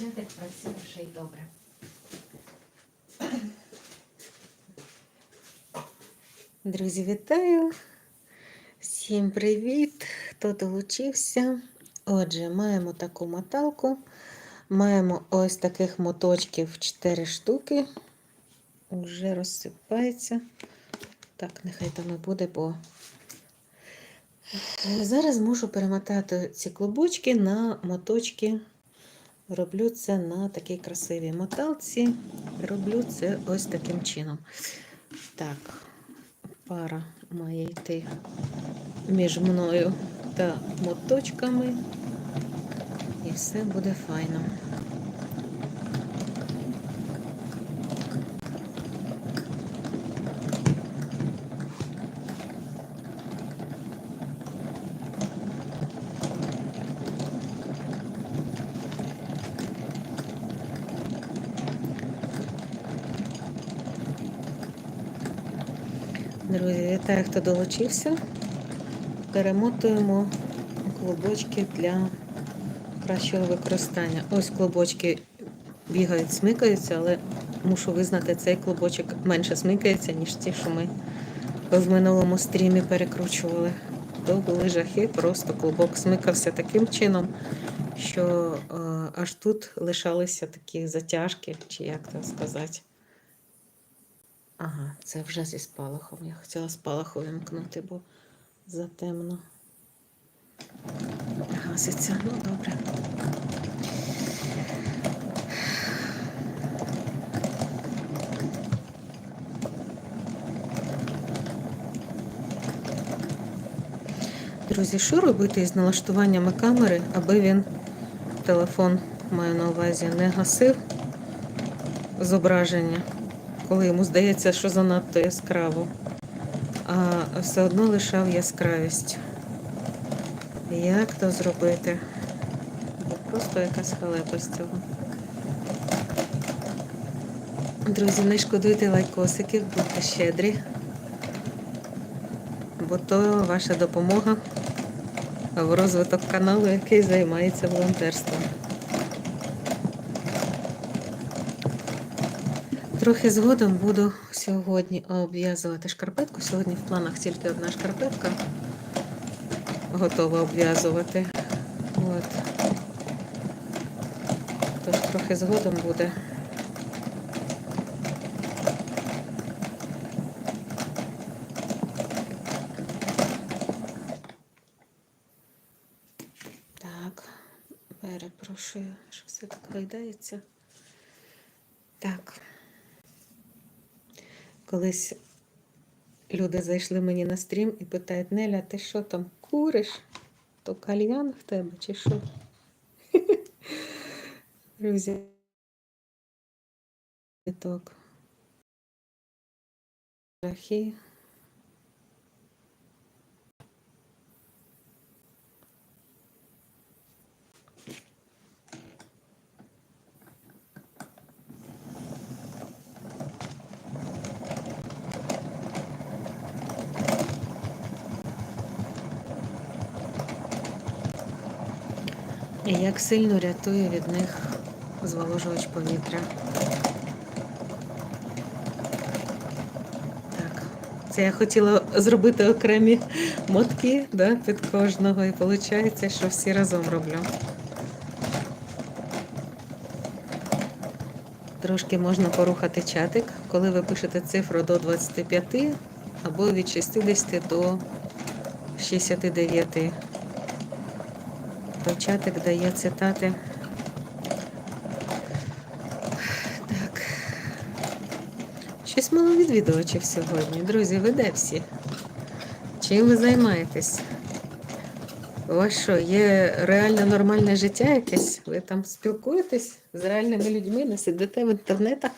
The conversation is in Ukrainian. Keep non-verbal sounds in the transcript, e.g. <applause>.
чатик працює ще й добре. Друзі, вітаю! Всім привіт! Хто долучився? Отже, маємо таку моталку. Маємо ось таких моточків 4 штуки. Уже розсипається. Так, нехай там і буде, бо зараз можу перемотати ці клубочки на моточки. Роблю це на такій красивій моталці. Роблю це ось таким чином. Так, пара має йти між мною та моточками. І все буде файно. Друзі, вітаю, хто долучився. Перемотуємо клубочки для кращого використання. Ось клубочки бігають, смикаються, але мушу визнати, цей клубочок менше смикається, ніж ті, що ми в минулому стрімі перекручували. То були жахи, просто клубок смикався таким чином, що е, аж тут лишалися такі затяжки, чи як то сказати. Ага, це вже зі спалахом. Я хотіла спалаху вимкнути, бо затемно. Гаситься. Ну, добре. Друзі, що робити із налаштуваннями камери, аби він телефон маю на увазі не гасив зображення, коли йому здається, що занадто яскраво, а все одно лишав яскравість. Як то зробити? Просто якась халепа з цього. Друзі, не шкодуйте лайкосиків, будьте щедрі, бо то ваша допомога в розвиток каналу, який займається волонтерством. Трохи згодом буду сьогодні обв'язувати шкарпетку. Сьогодні в планах тільки одна шкарпетка готова обв'язувати. От. Тож трохи згодом буде. Так, перепрошую, що все так гайдається. Так. Колись люди зайшли мені на стрім і питають, Неля, ти що там куриш? То кальян в тебе чи що? <laughs> Друзі. Так. Жахи. І як сильно рятує від них зволожувач повітря. Так, це я хотіла зробити окремі мотки да, під кожного, і виходить, що всі разом роблю. Трошки можна порухати чатик, коли ви пишете цифру до 25 або від 60 до 69 то дає цитати. Так. Щось мало відвідувачів сьогодні. Друзі, ви де всі? Чим ви займаєтесь? У що, є реальне нормальне життя якесь? Ви там спілкуєтесь з реальними людьми, не сидите в інтернетах?